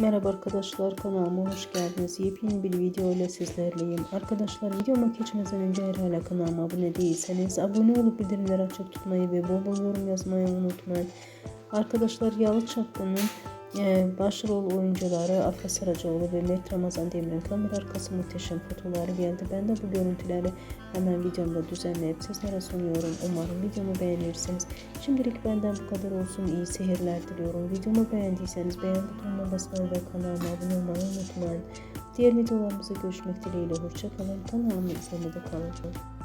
Merhaba arkadaşlar kanalıma hoş geldiniz. Yepyeni bir video ile sizlerleyim. Arkadaşlar videoma geçmeden önce eğer hala kanalıma abone değilseniz abone olup bildirimleri açık tutmayı ve bol bol yorum yazmayı unutmayın. Arkadaşlar Yalı Çapkın'ın e, başrol oyuncuları Afra Saracoğlu ve Mert Ramazan Demir'in kamera arkası muhteşem fotoğrafları geldi. Ben de bu görüntüleri hemen videomda düzenleyip sizlere sunuyorum. Umarım videomu beğenirsiniz. Şimdilik benden bu kadar olsun. İyi seyirler diliyorum. Videomu beğendiyseniz beğen butonuna basmayı ve kanalıma abone olmayı unutmayın. Diğer videolarımızda görüşmek dileğiyle. Hoşçakalın. Kanalımı izlemede kalın.